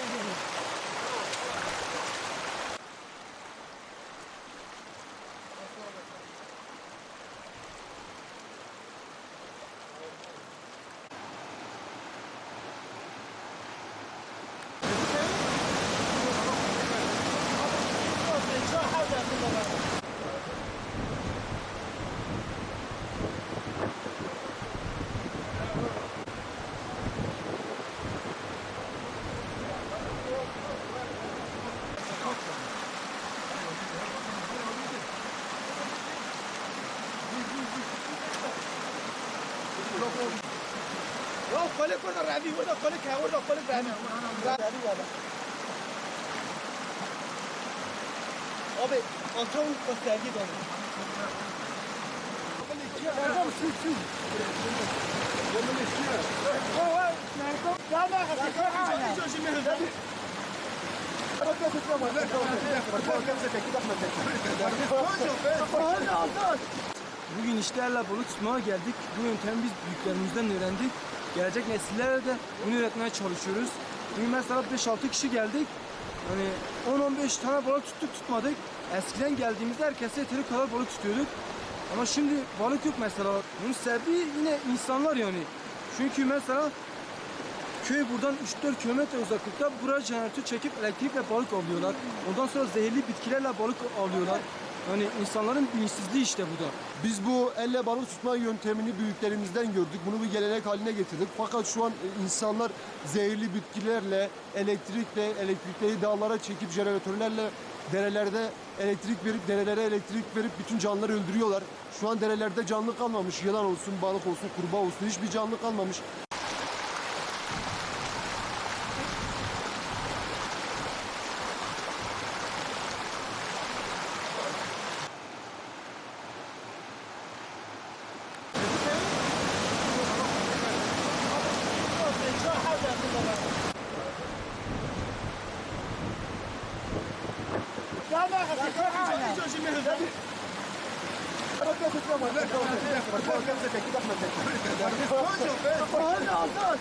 over. Ya kole kole rabi wada kole ka wada kole rabi. Rabi wada. Abi anton göstergi donu. Bugün işlerle balık tutmaya geldik. Bu yöntemi biz büyüklerimizden öğrendik. Gelecek nesillere de bunu öğretmeye çalışıyoruz. Bugün mesela 5-6 kişi geldik. Hani 10-15 tane balık tuttuk tutmadık. Eskiden geldiğimizde herkese yeteri kadar balık tutuyorduk. Ama şimdi balık yok mesela. Bunun sebebi yine insanlar yani. Çünkü mesela köy buradan 3-4 kilometre uzaklıkta buraya jeneratör çekip elektrikle balık alıyorlar. Ondan sonra zehirli bitkilerle balık alıyorlar. Yani insanların bilinçsizliği işte bu da. Biz bu elle balık tutma yöntemini büyüklerimizden gördük. Bunu bir gelenek haline getirdik. Fakat şu an e, insanlar zehirli bitkilerle, elektrikle, elektrikleri dağlara çekip jeneratörlerle derelerde elektrik verip, derelere elektrik verip bütün canlıları öldürüyorlar. Şu an derelerde canlı kalmamış. Yılan olsun, balık olsun, kurbağa olsun hiçbir canlı kalmamış. Hocam, hocam.